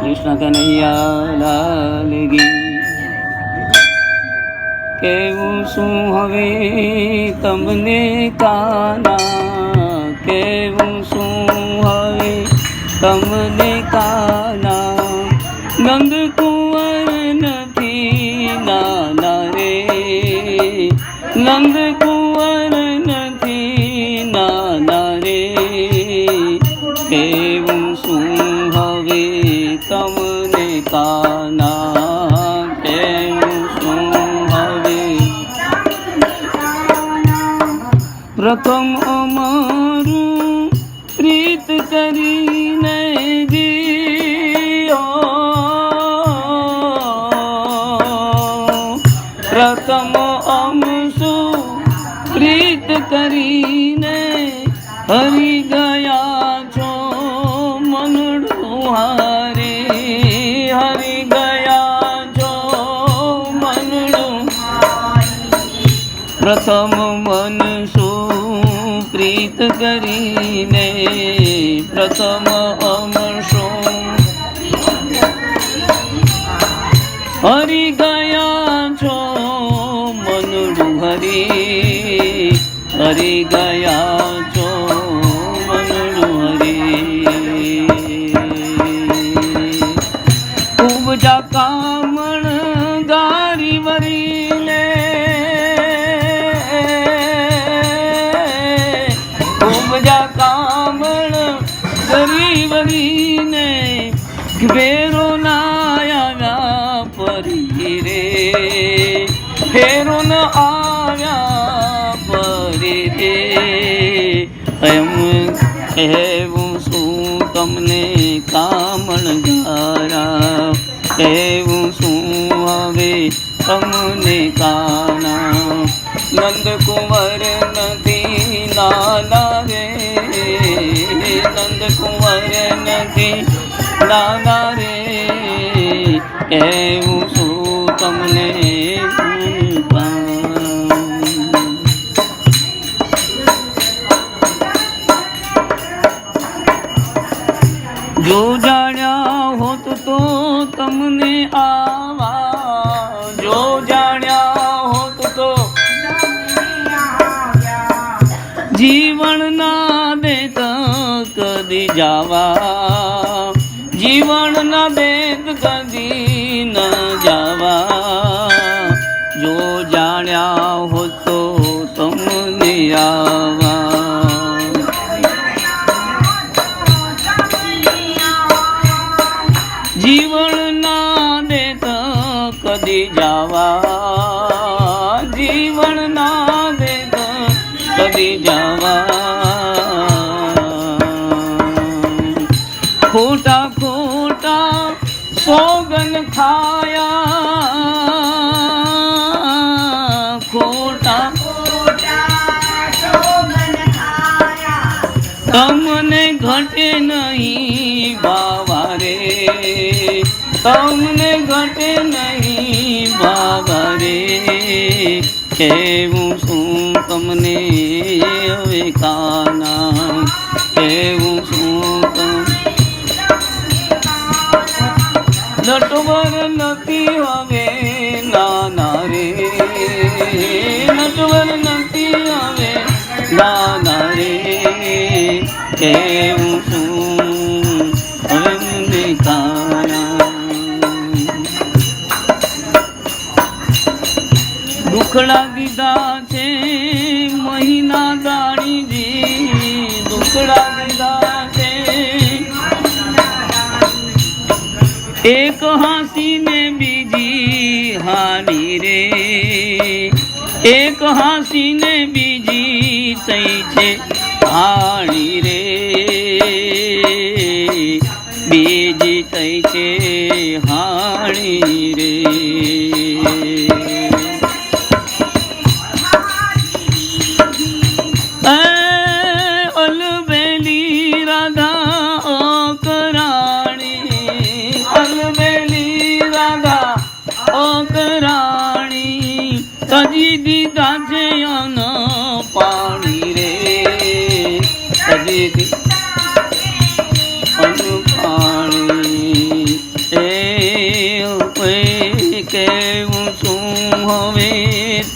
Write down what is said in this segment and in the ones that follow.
કૃષ્ણ કનૈયા લાલ કેવું શું હવે તમને કાના? કેવું શું હવે તમને કાના? નંદ કુંવર નથી નાના રે. નંદ કુંવર નથી નાના રે. કેવું પ્રથમ અમારું પ્રીત કરીને જીઓ. પ્રથમ અમશું પ્રીત કરીને હરી ગયા પ્રથમ મન શું પ્રીત કરીને? પ્રથમ અમર શું? હરી ગયા છો મનડું હરી? હરી ગયા છો પરી રે ફેરું આવ્યા ફરી રે એમ કહેવું શું તમને કામણ ગારા? કહેવું શું હવે તમને કાના નંદ કુંવર નથી નાના રે. નંદ કુંવર નથી નાના રે. જો જાણ્યા હોત તો તમને આવા. જો જાણ્યા હોત તો જીવન ના દેત કદી જાવા. જીવન ના દેત કદી જાવા. ખોટા ખોટા સોગન ખાયા. ખોટા તમને ઘટે નહીં બાવા રે તમને ઘટે નહીં બાબા રે કેવું શું તમને હવે કાના કેવું શું નટવર નથી હવે નાના રે. નટવર નથી હવે નાના રે. કેવું શું? હવે કાના. દુખડા દીધા છે. એક હાસીને બીજી હાની રે. એક હાસીને બીજી થઈ છે હાણી રે. બીજી થઈ છે હાણી રે.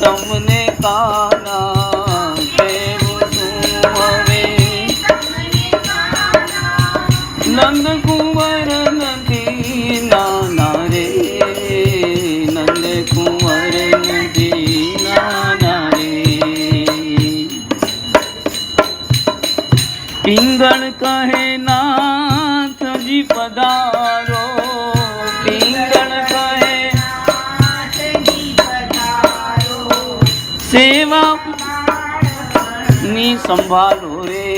તમને કાના કેવું શું હવે. નંદ કુંવર નથી નાના રે. નંદ કુંવર નથી નાના રે. પિંગળ કહે, નાથજી, પધારો. સેવા ની સંભાળો રે.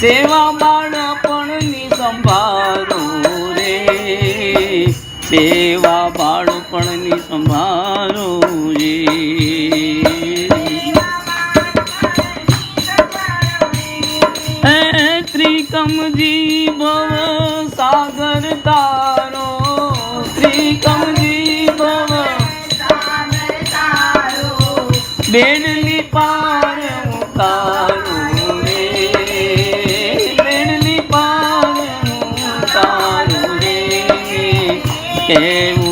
સેવા બાળપણની સંભાળો રે. સેવા બાળપણની સંભાળો કેવું